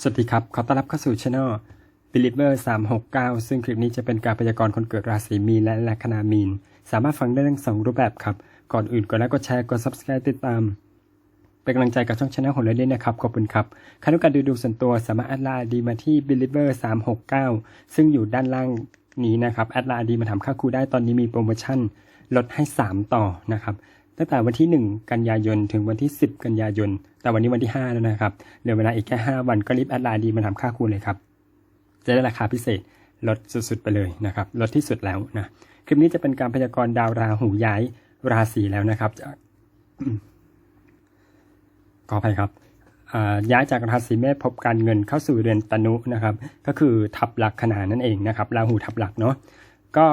สวัสดีครับ ขอต้อนรับเข้าสู่ช anel Believer 369 ซึ่งคลิปนี้จะเป็นการพยากรณ์คนเกิดราศีมีนและลัคนามีน สามารถฟังได้ทั้งสองรูปแบบครับ ก่อนอื่นกดไลค์กดแชร์กด subscribe ติดตาม เป็นกำลังใจกับช่องช anel ของเราด้วยนะครับ ขอบคุณครับใครต้องการดูดูส่วนตัวสามารถแอดไลน์ดีมาที่ Believer 369 ซึ่งอยู่ด้านล่างนี้นะครับ แอดไลน์ดีมาถามค่าครูได้ตอนนี้มีโปรโมชั่นลดให้ 3 ต่อนะครับ ตั้งแต่วันที่ 1 กันยายน ถึงวันที่ 10 กันยายน แต่วันนี้วันที่ 5 แล้วนะครับ เหลือเวลาอีกแค่ 5 วันก็รีบแอดไลน์ดีมาทำค่าครูเลยครับ จะได้ราคาพิเศษลดสุดๆไปเลยนะครับ ลดที่สุดแล้วนะ คลิปนี้จะเป็นการพยากรณ์ดาวราหูย้ายราศีแล้วนะครับขออภัยครับย้ายจากราศีเมษพบการเงินเข้าสู่เรือนตนุนะครับ ก็คือทับหลักขนานั่นเองนะครับ ราหูทับหลักเนาะ ก็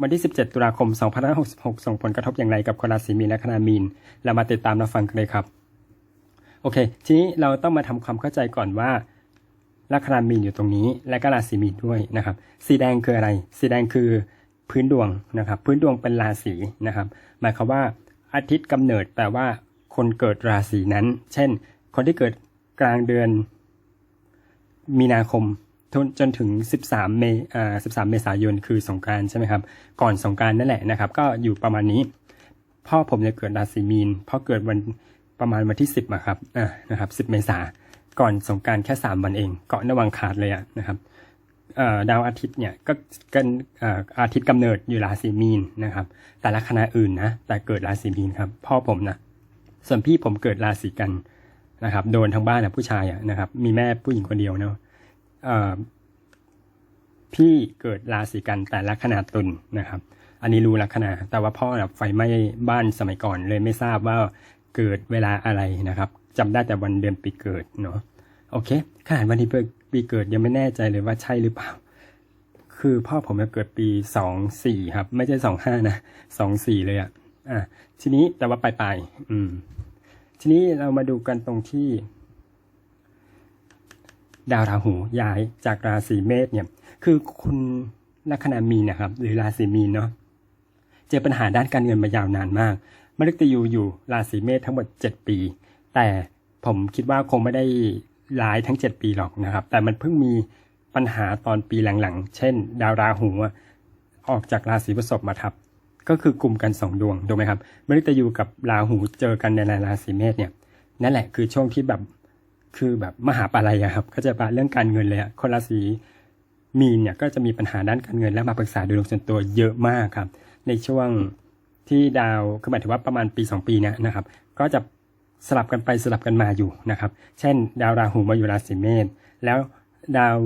วันที่ 17 ตุลาคม 2566 ส่งผลกระทบอย่างไรกับคนราศีมีนและคณามีน เรามาติดตามรับฟังกันเลยครับ โอเค ทีนี้เราต้องมาทำความเข้าใจก่อนว่าลัคนามีนอยู่ตรงนี้ และก็ราศีมีนด้วยนะครับ สีแดงคืออะไร สีแดงคือพื้นดวงนะครับ พื้นดวงเป็นราศีนะครับ หมายความว่าอาทิตย์กำเนิดแปลว่า คนเกิดราศีนั้น เช่น คนที่เกิดกลางเดือนมีนาคม จนถึง 13 เมอ่า13 เมษายนคือสงการใช่ไหมครับ ก่อนสงการนั่นแหละนะครับ ก็อยู่ประมาณนี้ พ่อผมเนี่ยเกิดราศีมีนพ่อเกิดวันประมาณวันที่ 10อะครับอ่านะครับ 10 เมษาก่อนสงการแค่ 3 วันเอง เกาะนวังขาดเลยอะนะครับอ่อดาวอาทิตย์เนี่ยก็กันอ่ออาทิตย์กำเนิดอยู่ราศีมีนนะครับ แต่ละคณะอื่นนะแต่เกิดราศีมีนครับพ่อผมนะส่วนพี่ผมเกิดราศีกันนะครับ โดนทั้งบ้านนะผู้ชายอะนะครับ มีแม่ผู้หญิงคนเดียวเนาะ พี่เกิดราศีกันแต่ละขนาดตุลนะครับ อันนี้รู้ลัคนา แต่ว่าพ่อแบบไฟไหม้บ้านสมัยก่อนเลยไม่ทราบว่าเกิดเวลาอะไรนะครับจำได้แต่วันเดือนปีเกิดเนาะโอเคขนาดวันที่ปีเกิดยังไม่แน่ใจเลยว่าใช่หรือเปล่า คือพ่อผมเกิดปีสองสี่ครับ ไม่ใช่สองห้านะสองสี่เลยอะอะทีนี้แต่ว่าปลายปลายอืม ทีนี้เรามาดูกันตรงที่ ดาวราหูย้ายจากราศีเมษเนี่ยคือคุณลัคนามีนนะครับ หรือราศีมีนเนาะเจอปัญหาด้านการเงินมายาวนานมากมฤตยูอยู่ราศีเมษทั้งหมด 7 ปี แต่ผมคิดว่าคงไม่ได้ร้ายทั้ง 7 ปีหรอกนะครับ แต่มันเพิ่งมีปัญหาตอนปีหลังๆ เช่น ดาวราหูอออกจากราศีพฤษภมาทับ ก็คือกลุ่มกันสองดวงถูกไหมครับมฤตยูกับราหูเจอกันในราศีเมษเนี่ยนั่นแหละคือช่วงที่แบบ คือแบบมหาปาลัยครับก็จะปาเรื่องการเงินเลยอะคนราศีมีนเนี่ยก็จะมีปัญหาด้านการเงินและมาปรึกษาดยรวมส่วนตัวเยอะมากครับ ในช่วงที่ดาวคือหมายถึงว่าประมาณปี 2 ปีเนะนะครับ ก็จะสลับกันไปสลับกันมาอยู่นะครับ เช่น ดาวราหูมาอยู่ราศีเมษแล้วดาว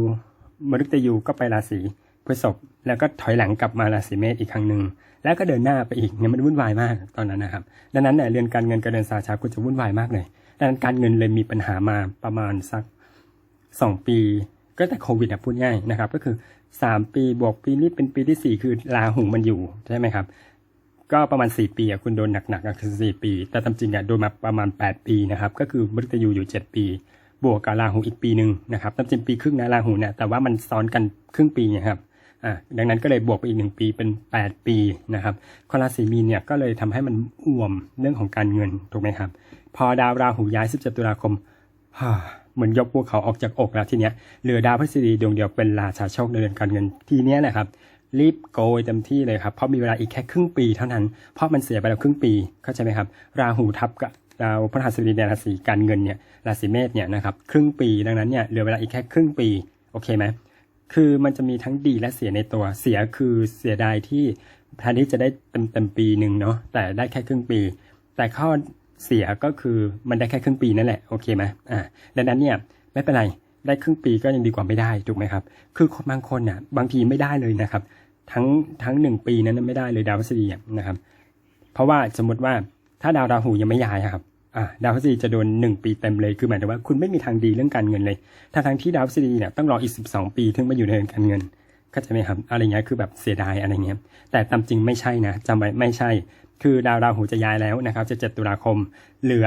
มฤตยูก็ไปราศีพฤษภแล้วก็ถอยหลังกลับมาราศีเมษอีกครั้งหนึ่งแล้วก็เดินหน้าไปอีกเนี่ยมันวุ่นวายมากตอนนั้นนะครับ ดังนั้นเนี่ยเรือนการเงินกับเรือนสาชาคุณจะวุ่นวายมากเลย ดังนั้นการเงินเลยมีปัญหามาประมาณสักสองปีก็แต่โควิดอะพูดง่ายนะครับ ก็คือสามปีบวกปีนี้เป็นปีที่สี่คือราหูมันอยู่ใช่ไหมครับ ก็ประมาณสี่ปีอะคุณโดนหนักๆก็คือสี่ปี แต่ตามจริงอะโดนมาประมาณแปดปีนะครับ ก็คือมฤตยูอยู่เจ็ดปี บวกกับราหูอีกปีหนึ่งนะครับตามจริงปีครึ่งนะราหูเนี่ยแต่ว่ามันซ้อนกันครึ่งปีไงครับอ่าดังนั้นก็เลยบวกไปอีกหนึ่งปีเป็น 8 ปีนะครับคนราศีมีนเนี่ยก็เลยทำให้มันอ่วมเรื่องของการเงินถูกไหมครับ พอดาวราหูย้าย 17 ตุลาคมเหมือนยกภูเขาออกจากอกแล้วทีเนี้ยเหลือดาวพฤษฎีดวงเดียวเป็นราชาโชคในเรือนการเงินทีเนี้ยแหละครับ รีบโกยเต็มที่เลยครับ เพราะมีเวลาอีกแค่ครึ่งปีเท่านั้น เพราะมันเสียไปแล้วครึ่งปีเข้าใจไหมครับ ราหูทับกับดาวพฤหัสบดีในราศีการเงินเนี่ยราศีเมษเนี่ยนะครับครึ่งปีดังนั้นเนี่ยเหลือเวลาอีกแค่ครึ่งปีโอเคไหมคือมันจะมีทั้งดีและเสียในตัวเสียคือเสียดายที่แทนที่จะได้เต็มเต็มปีหนึ่งเนาะแต่ได้แค่ครึ่งปี แต่ข้อ เสียก็คือมันได้แค่ครึ่งปีนั่นแหละโอเคไหมอ่าดังนั้นเนี่ยไม่เป็นไรได้ครึ่งปีก็ยังดีกว่าไม่ได้ถูกไหมครับ คือคนบางคนน่ะบางทีไม่ได้เลยนะครับ ทั้งทั้งหนึ่งปีนั้นไม่ได้เลยดาวพฤษฎีนะครับ เพราะว่าสมมติว่าถ้าดาวราหูยังไม่ย้ายครับอ่าดาวพฤษฎีจะโดนหนึ่งปีเต็มเลยคือหมายถึงว่าคุณไม่มีทางดีเรื่องการเงินเลยทั้งทางที่ดาวพฤษฎีเนี่ยต้องรออีก12ปีถึงมาอยู่ในเรือนการเงิน เข้าใจไหมครับอะไรเงี้ยคือแบบเสียดายอะไรเงี้ยแต่ตามจริงไม่ใช่นะจำไว้ไม่ใช่ คือดาวราหูจะย้ายแล้วนะครับจะ7ตุลาคมเหลือ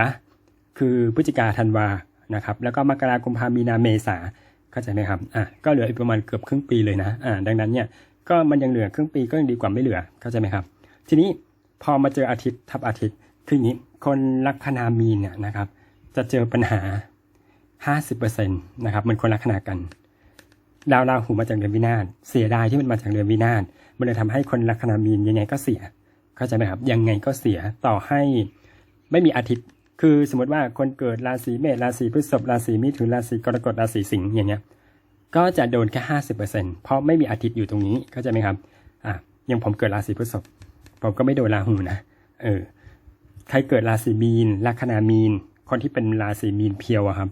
คือพฤศจิกาธันวานะครับแล้วก็มกราคมพามีนาเมษาเข้าใจไหมครับอะก็เหลืออีกประมาณเกือบครึ่งปีเลยนะอ่าดังนั้นเนี่ยก็มันยังเหลือครึ่งปีก็ยังดีกว่าไม่เหลือเข้าใจไหมครับ ทีนี้พอมาเจออาทิตย์ทับอาทิตย์คืออย่างนี้คนลัคนามีนเนี่ยนะครับ จะเจอปัญหาห้าสิบเปอร์เซ็นต์นะครับมันคนละขนากัน ดาวราหูมาจากเดือนวินาศเสียดายที่มันมาจากเดือนวินาศมันเลยทำให้คนลัคนามีนยังไงก็เสีย เข้าใจไหมครับ ยังไงก็เสียต่อให้ไม่มีอาทิตย์ คือสมมติว่าคนเกิดราศีเมษราศีพฤษภราศีมิถุนราศีกรกฎราศีสิงห์อย่างเงี้ย ก็จะโดนแค่ห้าสิบเปอร์เซ็นเพราะไม่มีอาทิตย์อยู่ตรงนี้ เข้าใจไหมครับ อะยังผมเกิดราศีพฤษภผมก็ไม่โดนราหูนะ เออ ใครเกิดราศีมีนลัคนามีน คนที่เป็นราศีมีนเพียวอะครับ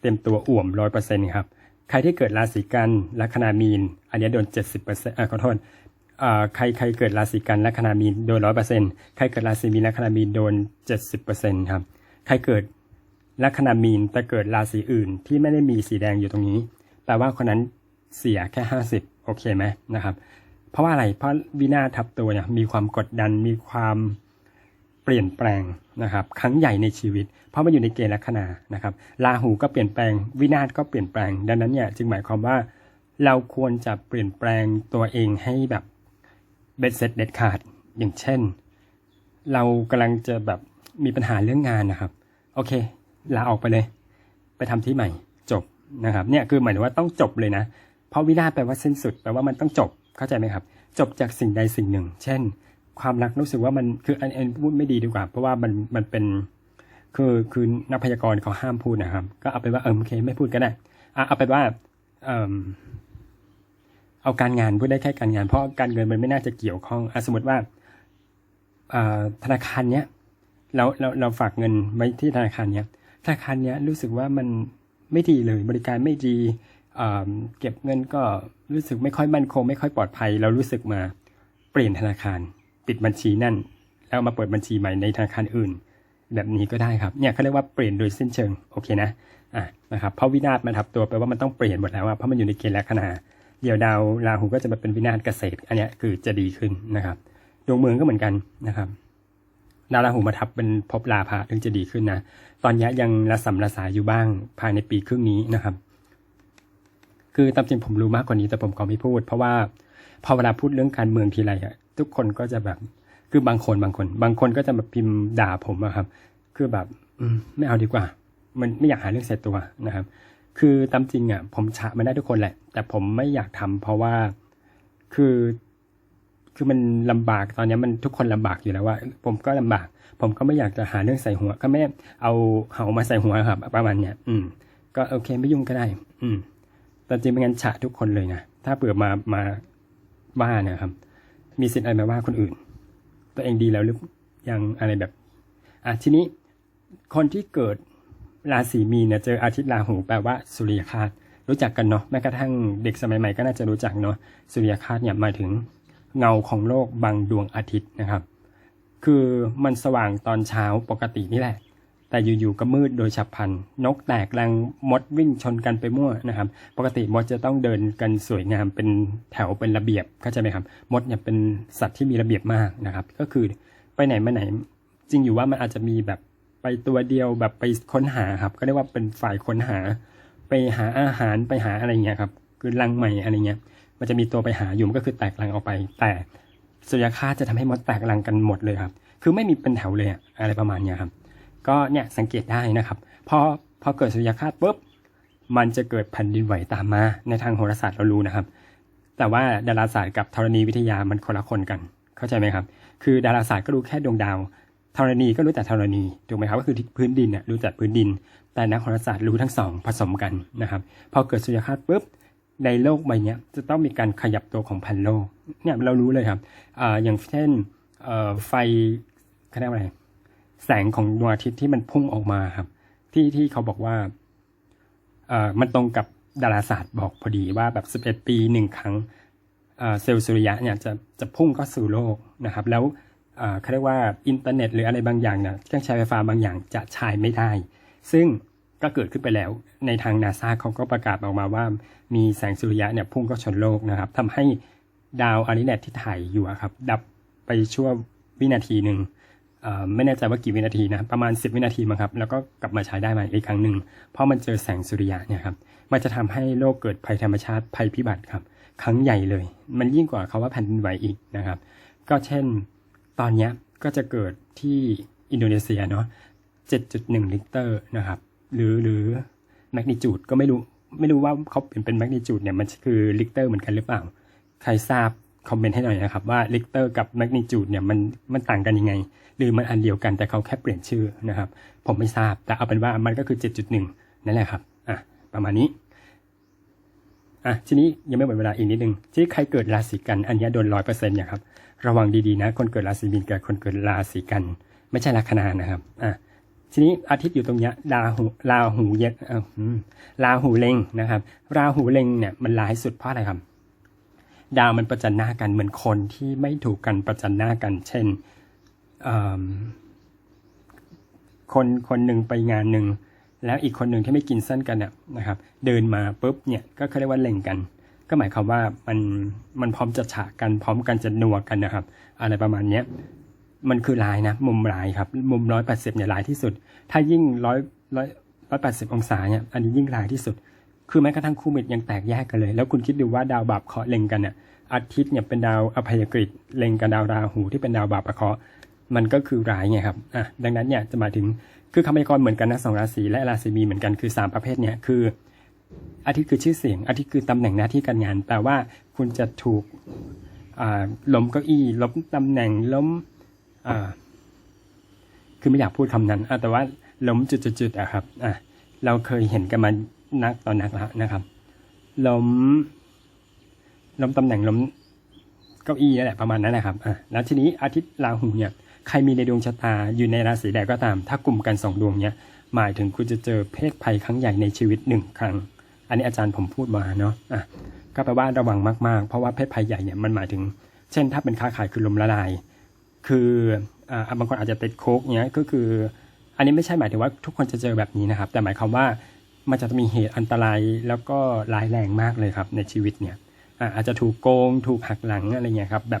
เต็มตัวอ่วมร้อยเปอร์เซ็นต์ครับ ใครที่เกิดราศีกันลัคนามีน อันนี้โดนเจ็ดสิบเปอร์เซ็นต์อ่าขอโทษอ่าใครใครเกิดราศีกันลัคนามีนโดนร้อยเปอร์เซ็นต์ใครเกิดราศีมีนลัคนามีนโดนเจ็ดสิบเปอร์เซ็นต์ครับ ใครเกิดลัคนามีนแต่เกิดราศีอื่นที่ไม่ได้มีสีแดงอยู่ตรงนี้ แปลว่าคนนั้นเสียแค่ห้าสิบโอเคไหมนะครับ เพราะว่าอะไร เพราะวินาทับตัวเนี่ยมีความกดดัน มีความ เปลี่ยนแปลงนะครับครั้งใหญ่ในชีวิต เพราะมันอยู่ในเกณฑ์ลัคนานะครับราหูก็เปลี่ยนแปลงวินาศก็เปลี่ยนแปลง ดังนั้นเนี่ยจึงหมายความว่า เราควรจะเปลี่ยนแปลงตัวเองให้แบบเบ็ดเสร็จเด็ดขาดอย่างเช่น เรากำลังจะแบบมีปัญหาเรื่องงานนะครับ โอเคลาออกไปเลย ไปทำที่ใหม่จบนะครับเนี่ยคือหมายถึงว่าต้องจบเลยนะ เพราะวินาศแปลว่าสิ้นสุดแปลว่ามันต้องจบเข้าใจไหมครับ จบจากสิ่งใดสิ่งหนึ่ง เช่น ความรักรู้สึกว่ามันคืออันอันพูดไม่ดีดีกว่า เพราะว่ามันมันเป็นคือคือนักพยากรณ์เขาห้ามพูดนะครับ ก็เอาไปว่าเออโอเคไม่พูดก็ได้อะเอาไปว่าเออเอาการงานพูดได้แค่การงาน เพราะการเงินมันไม่น่าจะเกี่ยวข้องอสมมติว่าธนาคารเนี้ยเราเราเราฝากเงินไว้ที่ธนาคารเนี้ยธนาคารเนี้ยรู้สึกว่ามันไม่ดีเลย บริการไม่ดีเก็บเงินก็รู้สึกไม่ค่อยมั่นคง ไม่ค่อยปลอดภัย เรารู้สึกมาเปลี่ยนธนาคาร ปิดบัญชีนั่น แล้วมาเปิดบัญชีใหม่ในธนาคารอื่น แบบนี้ก็ได้ครับเนี่ยเขาเรียกว่าเปลี่ยนโดยสิ้นเชิงโอเคนะอะนะครับเพราะวินาศมันทับตัวแปลว่ามันต้องเปลี่ยนหมดแล้วเพราะมันอยู่ในเกณฑ์ลัคนาเดี๋ยวดาวราหูก็จะมาเป็นวินาศเกษตร อันนี้คือจะดีขึ้นนะครับดวงเมืองก็เหมือนกันนะครับดาวราหูมาทับเป็นภพลาภะถึงจะดีขึ้นนะ ตอนนี้ยังระสำระสายอยู่บ้างภายในปีครึ่งนี้นะครับ คือตามจริงผมรู้มากกว่านี้แต่ผมขอไม่พูด เพราะว่าพอเวลาพูดเรื่องการเมืองทีไรอะ ทุกคนก็จะแบบคือบางคนบางคน บางคนก็จะมาพิมพ์ด่าผมอะครับ คือแบบไม่เอาดีกว่า มันไม่อยากหาเรื่องเสียตัวนะครับ คือตามจริงอะผมฉะมันได้ทุกคนแหละ แต่ผมไม่อยากทำเพราะว่าคือคือมันลำบากตอนนี้มันทุกคนลำบากอยู่แล้วว่า ผมก็ลำบาก ผมก็ไม่อยากจะหาเรื่องใส่หัว ก็ไม่เอาเหามาใส่หัวครับ ประมาณเนี้ยอืม ก็โอเคไม่ยุ่งก็ได้ อืมแต่จริงเป็นงั้นฉะทุกคนเลยนะถ้าเผื่อมามาว่านะครับ มีสิทธิ์อะไรมาว่าคนอื่น ตัวเองดีแล้วหรือยังอะไรแบบอะทีนี้คนที่เกิดราศีมีนเนี่ยเจออาทิตย์ราหูแปลว่าสุริยคาสรู้จักกันเนาะแม้กระทั่งเด็กสมัยใหม่ก็น่าจะรู้จักเนาะสุริยคาสเนี่ยหมายถึงเงาของโลกบังดวงอาทิตย์นะครับ คือมันสว่างตอนเช้าปกตินี่แหละ แต่อยู่ๆก็มืดโดยฉับพลัน นกแตกรังมดวิ่งชนกันไปมั่วนะครับ ปกติมดจะต้องเดินกันสวยงามเป็นแถวเป็นระเบียบเข้าใจไหมครับ มดเนี่ยเป็นสัตว์ที่มีระเบียบมากนะครับ ก็คือไปไหนมาไหน จริงอยู่ว่ามันอาจจะมีแบบไปตัวเดียวแบบไปค้นหาครับ ก็เรียกว่าเป็นฝ่ายค้นหา ไปหาอาหารไปหาอะไรเงี้ยครับ คือรังใหม่อะไรเงี้ย มันจะมีตัวไปหาอยู่มันก็คือแตกรังออกไป แต่สุริยคาจะทำให้มดแตกรังกันหมดเลยครับ คือไม่มีเป็นแถวเลยอะอะไรประมาณเนี้ยครับ ก็เนี่ยสังเกตได้นะครับพอพอเกิดสุริยคราสปุ๊บมันจะเกิดแผ่นดินไหวตามมา ในทางโหราศาสตร์เรารู้นะครับ แต่ว่าดาราศาสตร์กับธรณีวิทยามันคนละคนกัน เข้าใจไหมครับ คือดาราศาสตร์ก็รู้แค่ดวงดาว ธรณีก็รู้แต่ธรณีถูกไหมครับก็คือพื้นดินน่ยรู้แต่พื้นดิน แต่นักโหราศาสตร์รู้ทั้งสองผสมกันนะครับพอเกิดสุริยคราสปุ๊บในโลกใบนี้จะต้องมีการขยับตัวของแผ่นโลกเนี่ยเรารู้เลยครับออย่างเช่นไฟเขาเรียกว่าอะไร แสงของดวงอาทิตย์ที่มันพุ่งออกมาครับ ที่ที่เขาบอกว่าเอ่อมันตรงกับดาราศาสตร์บอกพอดีว่าแบบ11ปีหนึ่งครั้งเซลล์สุริยะเนี่ยจะจะพุ่งเข้าสู่โลกนะครับ แล้วเอ่อเขาเรียกว่าอินเทอร์เน็ตหรืออะไรบางอย่างเนี่ยเครื่องใช้ไฟฟ้าบางอย่างจะใช้ไม่ได้ ซึ่งก็เกิดขึ้นไปแล้วในทางนาซาเขาก็ประกาศออกมาว่ามีแสงสุริยะเนี่ยพุ่งเข้าชนโลกนะครับทำให้ดาวอาริเนตที่ถ่ายอยู่ครับ ดับไปชั่ววินาทีหนึ่ง ไม่แน่ใจว่ากี่วินาทีนะประมาณ 10 วินาทีมั้งครับ แล้วก็กลับมาใช้ได้ใหม่อีกครั้งหนึ่งเพราะมันเจอแสงสุริยะเนี่ยครับมันจะทำให้โลกเกิดภัยธรรมชาติภัยพิบัติครับ ครั้งใหญ่เลย มันยิ่งกว่าคาว่าแผ่นดินไหวอีกนะครับ ก็เช่น ตอนนี้ก็จะเกิดที่อินโดนีเซียเนาะ7.1 ลิตรนะครับ หรือหรือแมกนิจูดก็ไม่รู้ไม่รู้ว่าเขาเปลี่ยนเป็นแมกนิจูดเนี่ยมันคือลิกเตอร์เหมือนกันหรือเปล่า ใครทราบ คอมเมนต์ให้หน่อยนะครับ ว่าลิกเตอร์กับแมกนิจูดเนี่ยมันมันต่างกันยังไง หรือมันอันเดียวกันแต่เขาแค่เปลี่ยนชื่อนะครับ ผมไม่ทราบแต่เอาเป็นว่ามันก็คือ 7.1 นั่นแหละครับอะประมาณนี้อะทีนี้ยังไม่หมดเวลาอีกนิดนึงที่ใครเกิดราศีกันอันเนี้ยโดนร้อยเปอร์เซ็นต์เนี่ยครับระวังดีๆนะ คนเกิดราศีมีนกับคนเกิดราศีกัน ไม่ใช่ลัคนานะครับอะทีนี้อาทิตย์อยู่ตรงเนี้ยราหูราหูเย็นเอ่ออืมราหูเล็งนะครับ ราหูเล็งเนี่ยมันร้ายสุดเพราะอะไรครับ ดาวมันประจันหน้ากันเหมือนคนที่ไม่ถูกกันประจันหน้ากัน เช่นคนคนหนึ่งไปงานหนึ่งแล้วอีกคนหนึ่งที่ไม่กินเส้นกันเนี่ยนะครับ เดินมาปุ๊บเนี่ยก็เขาเรียกว่าเล็งกัน ก็หมายความว่ามันมันพร้อมจะฉะกันพร้อมกันจะนัวกันนะครับ อะไรประมาณเนี้ยมันคือลายนะ มุมลายครับ มุมร้อยแปดสิบเนี่ยลายที่สุด ถ้ายิ่งร้อยร้อยร้อยแปดสิบองศาเนี่ยอันนี้ยิ่งลายที่สุด คือแม้กระทั่งคู่มิตรยังแตกแยกกันเลย แล้วคุณคิดดูว่าดาวบาปเคาะเล็งกันเนี่ยอาทิตย์เนี่ยเป็นดาวอภัยกฤตเล็งกับดาวราหูที่เป็นดาวบาปเคาะมันก็คือร้ายไงครับอะดังนั้นเนี่ยจะหมายถึงคือคำพยากรณ์เหมือนกันนะสองราศีและราศีมีเหมือนกันคือสามประเภทเนี่ยคืออาทิตย์คือชื่อเสียง อาทิตย์คือตำแหน่งหน้าที่การงานแปลว่าคุณจะถูกอ่าล้มเก้าอี้ล้มตำแหน่งล้มอ่าคือไม่อยากพูดคำนั้นอะแต่ว่าล้มจุดๆๆอะครับอะเราเคยเห็นกันมา นักต่อนักแล้วนะครับล้มล้มตำแหน่งล้มเก้าอี้นั่นแหละประมาณนั้นนะครับอะแล้วทีนี้อาทิตย์ราหูเนี่ยใครมีในดวงชะตาอยู่ในราศีใดก็ตาม ถ้ากลุ่มกันสองดวงเนี้ยหมายถึงคุณจะเจอเพศภัยครั้งใหญ่ในชีวิตหนึ่งครั้ง อันนี้อาจารย์ผมพูดมาเนาะอะก็แปลว่าระวังมากๆ เพราะว่าเพศภัยใหญ่เนี่ยมันหมายถึง เช่น ถ้าเป็นค้าขายคือลมละลาย คืออ่าบางคนอาจจะติดโคกเนี้ยก็คือ อันนี้ไม่ใช่หมายถึงว่าทุกคนจะเจอแบบนี้นะครับ แต่หมายความว่า มันจะมีเหตุอันตรายแล้วก็ร้ายแรงมากเลยครับในชีวิตเนี่ยอะอาจจะถูกโกงถูกหักหลังอะไรเงี้ยครับแบบ